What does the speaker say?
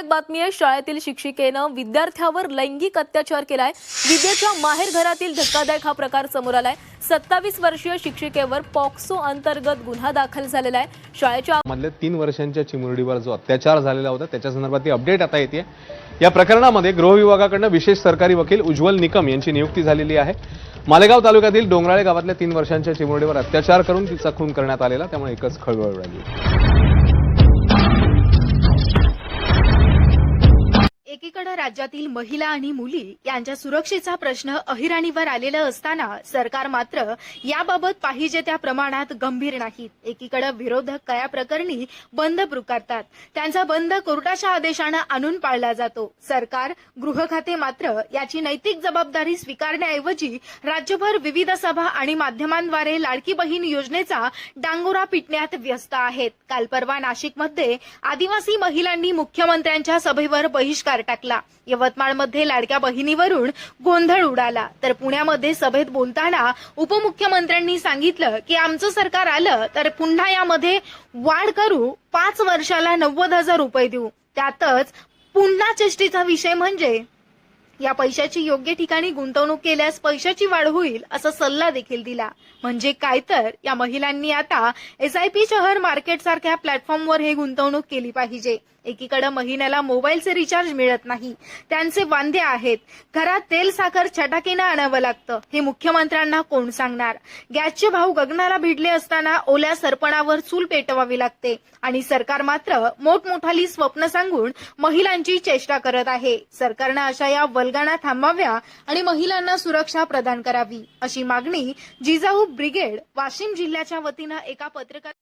धक्कादायक बातमी आहे. शाळेतील शिक्षिकेनं विद्यार्थ्यावर लैंगिक अत्याचार केलाय. विद्येच्या माहेर घरातील धक्कादायक हा प्रकार समोर आलाय. सत्तावीस वर्षीय शिक्षिकेवर पॉक्सो अंतर्गत गुन्हा दाखल झालेला आहे. शाळेच्या मधल्या तीन वर्षांच्या चिमुरडीवर जो अत्याचार झालेला होता त्याच्या संदर्भातली अपडेट आता येते. या प्रकरणामध्ये गृह विभागाकडनं विशेष सरकारी वकील उज्ज्वल निकम यांची नियुक्ती झालेली आहे. मालेगाव तालुक्यातील डोंगराळे गावातल्या तीन वर्षांच्या चिमुरडीवर अत्याचार करून तिचा खून करण्यात आलेला त्यामुळे एकच खळबळ उडाली. एकीकडे राज्यातील महिला आणि मुली यांच्या सुरक्षेचा प्रश्न अहिराणीवर आलेला असताना सरकार मात्र याबाबत पाहिजे त्या प्रमाणात गंभीर नाहीत एकीकडे विरोधक कया प्रकरणी बंद पुकारतात त्यांचा बंद कोर्टाच्या आदेशानं आणून पाळला जातो. सरकार गृह खाते मात्र याची नैतिक जबाबदारी स्वीकारण्याऐवजी राज्यभर विविध सभा आणि माध्यमांद्वारे लाडकी बहीण योजनेचा डांगोरा पिटण्यात व्यस्त आहेत. काल परवा नाशिकमध्ये आदिवासी महिलांनी मुख्यमंत्र्यांच्या सभेवर बहिष्कार टाकला. यवतमाळमध्ये लाडक्या बहिणीवरून गोंधळ उडाला. तर पुण्यामध्ये सभेत बोलताना उपमुख्यमंत्र्यांनी सांगितलं की आमचं सरकार आलं तर पुन्हा यामध्ये वाढ करू. पाच वर्षाला नव्वद हजार रुपये देऊ. त्यातच पुन्हा चेष्टीचा विषय म्हणजे या पैशाची योग्य ठिकाणी गुंतवणूक केल्यास पैशाची वाढ होईल असा सल्ला देखील दिला. म्हणजे काय तर या महिलांनी आता एसआयपी शहर मार्केट सारख्या प्लॅटफॉर्मवर हे गुंतवणूक केली पाहिजे. एकीकडे महिन्याला मोबाईलचे रिचार्ज मिळत नाही. त्यांचे वांदे आहेत. घरात तेल साखर छटाकीनं आणावं लागतं. हे मुख्यमंत्र्यांना कोण सांगणार? गॅसचे भाव गगनाला भिडले असताना ओल्या सरपणावर चूल पेटवावी लागते. आणि सरकार मात्र मोठमोठाली स्वप्न सांगून महिलांची चेष्टा करत आहे. सरकारनं अशा या वल वल्गणा थांबाव्या आणि महिलांना सुरक्षा प्रदान करावी अशी मागणी जिजाऊ ब्रिगेड वाशिम जिल्ह्याच्या वतीनं एका पत्रकार